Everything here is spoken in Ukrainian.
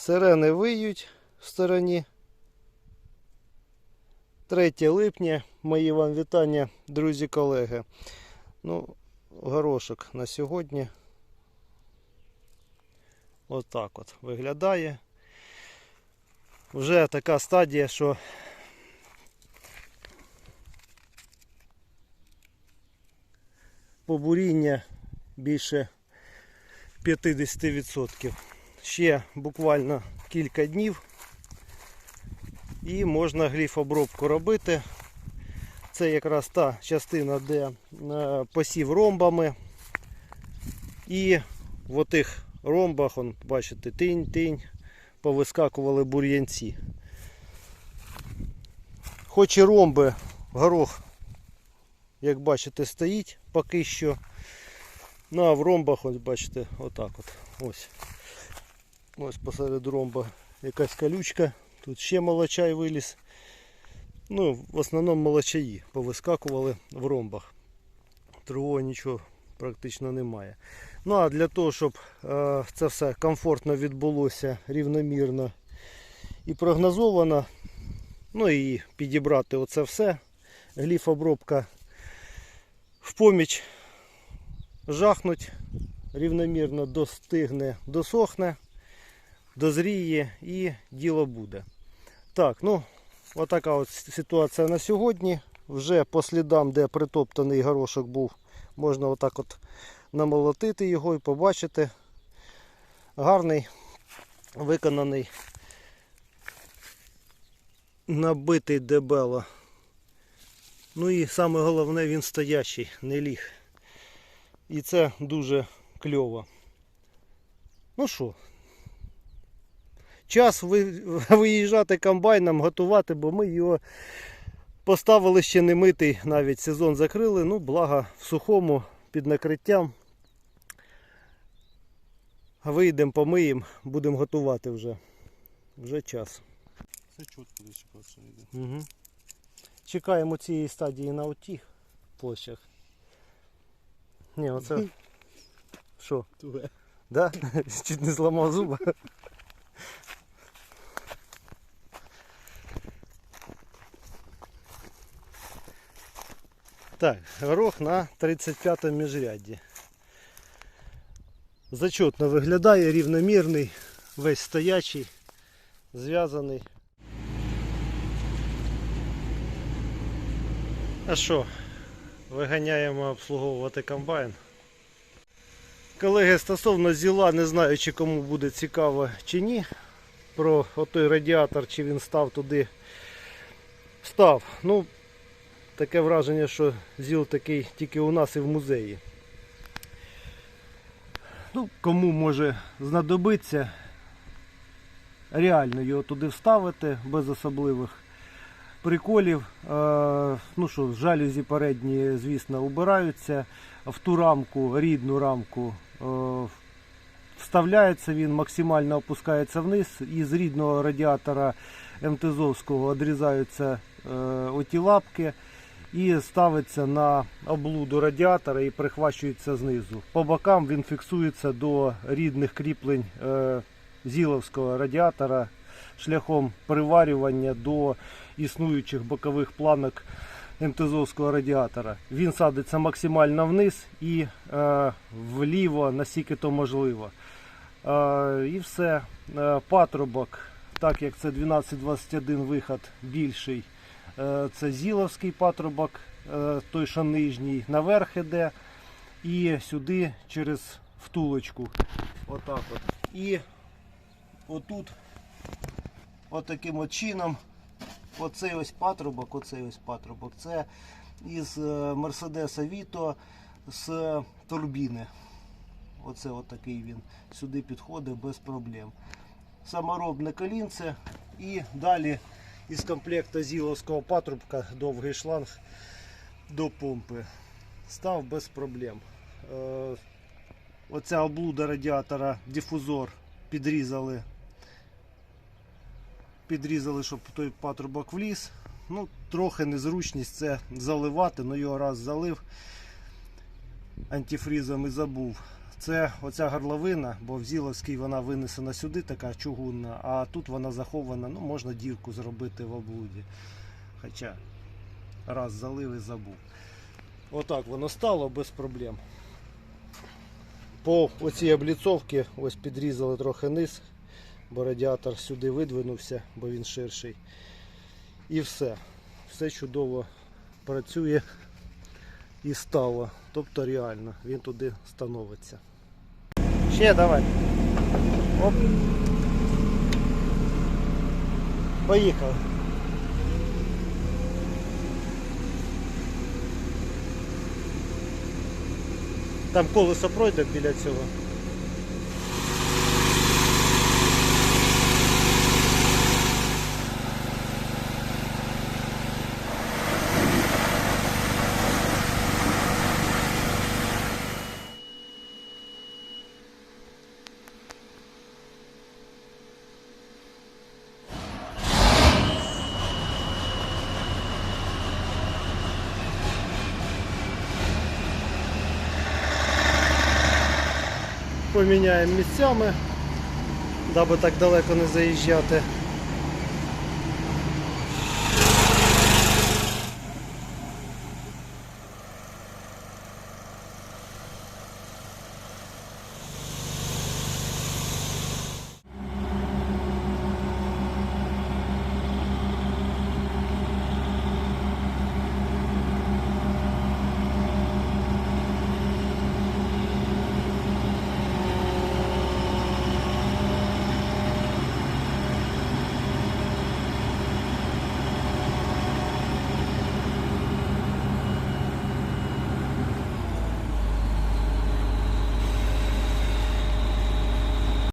Сирени виють в стороні. 3 липня. Мої вам вітання, друзі-колеги. Ну, горошок на сьогодні. Отак от виглядає. Вже така стадія, що побуріння більше 50%. Ще буквально кілька днів і можна гліфобробку робити. Це якраз та частина, де е, посів ромбами. І в отих ромбах, он, бачите, тинь-тинь, повискакували бур'янці. Хоч і ромби, горох, як бачите, стоїть поки що. Ну а в ромбах, ось бачите, отак от. Ось. Ось посеред ромба якась колючка. Тут ще молочай виліз. Ну, в основному молочаї повискакували в ромбах. Другого нічого практично немає. Ну а для того, щоб е, це все комфортно відбулося рівномірно і прогнозовано, ну і підібрати оце все, гліфобробка в поміч жахнуть, рівномірно достигне, досохне, дозріє і діло буде. Так, ну, отака от ситуація на сьогодні. Вже по слідам, де притоптаний горошок був, можна отак от намолотити його і побачити. Гарний, виконаний, набитий дебело. Ну і саме головне він стоящий, не ліг. І це дуже кльово. Ну що, час виїжджати комбайном, готувати, бо ми його поставили ще не митий, навіть сезон закрили. Ну, благо в сухому під накриттям. Вийдемо, помиємо, будемо готувати вже. Вже час. Все чітко десь йде. Угу. Чекаємо цієї стадії на отих площах. Ні, оце. Що? Да? Чуть не зламав зуба. Так, горох на 35-му міжрядді. Зачетно виглядає, рівномірний, весь стоячий, зв'язаний. А що, виганяємо обслуговувати комбайн. Колеги, стосовно зіла, не знаю, чи кому буде цікаво чи ні. Про отой радіатор, чи він став туди. Став. Ну, таке враження, що зіл такий тільки у нас і в музеї. Ну, кому може знадобиться, реально його туди вставити без особливих приколів. Ну що, жалюзі передні, звісно, убираються. В ту рамку, рідну рамку, вставляється він, максимально опускається вниз. І з рідного радіатора МТЗовського відрізаються е, оті лапки і ставиться на облуду радіатора і прихвачується знизу. По бокам він фіксується до рідних кріплень е, зіловського радіатора шляхом приварювання до існуючих бокових планок МТЗовського радіатора. Він садиться максимально вниз і е, вліво, наскільки то можливо. Е, і все. Е, патрубок, так як це 1221 виход більший, це зіловський патрубок, е, той, що нижній, наверх іде. І сюди через втулочку. Отак от. І отут, отаким от чином, оцей ось патрубок, оцей ось патрубок, це із е, Мерседеса Віто з турбіни. Оце от він сюди підходить без проблем. Саморобне колінце і далі із комплекту зіловського патрубка довгий шланг до помпи. Став без проблем. Е, Оця облуда радіатора, дифузор підрізали. Підрізали, щоб той патрубок вліз. Ну, трохи незручність це заливати, але його раз залив антифрізом і забув. Це оця горловина, бо в Зіловській вона винесена сюди, така чугунна, а тут вона захована, ну можна дірку зробити в облуді. Хоча раз залив і забув. Отак воно стало без проблем. По оцій обліцовці ось підрізали трохи низ, бо радіатор сюди видвинувся, бо він ширший. І все. Все чудово працює і стало. Тобто реально він туди становиться. Ще давай. Оп. Поїхали. Там колесо пройде біля цього. Поміняємо місцями, даби так далеко не заїжджати.